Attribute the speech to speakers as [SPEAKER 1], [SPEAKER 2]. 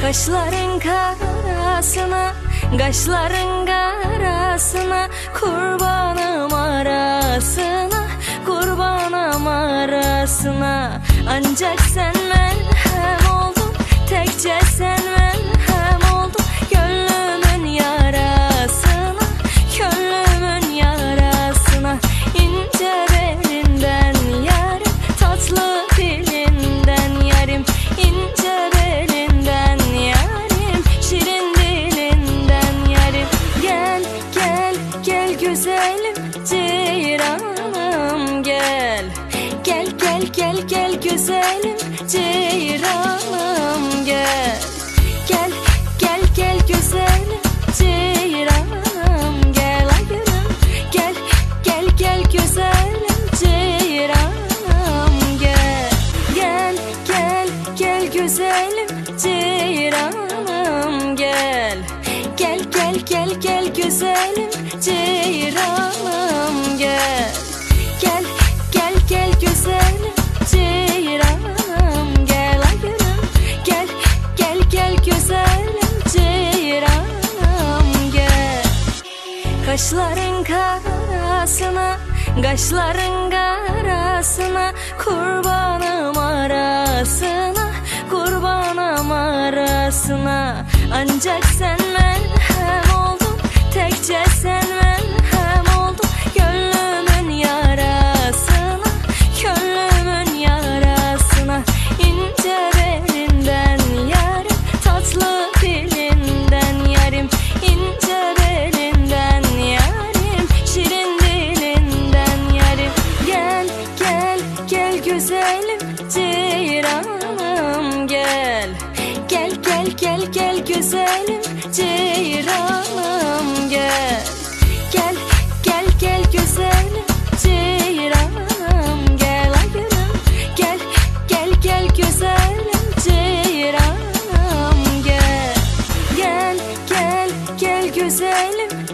[SPEAKER 1] Kaşların karasına Kaşların karasına Kurbanım arasına Kurbanım arasına. Ancak sen güzelim ceyranım gel. Gel gel gel gel güzelim ceyranım ceyranım gel. Gel gel gel güzelim ceyranım gel ay Gel gel gel güzelim ceyranım gel. Kaşların karasına Kaşların karasına Kurbanım arasına Kurbanım arasına. Ancak sen Tekçe sen merhem oldun Gönlümün yarasına Gönlümün yarasına. İnce belinden yarim Tatlı dilinden yarim. İnce belinden yarim Şirin dilinden yarim. Gel gel gel güzelim ceyranım gel. Gel gel gel gel güzelim ceyranım güzelim.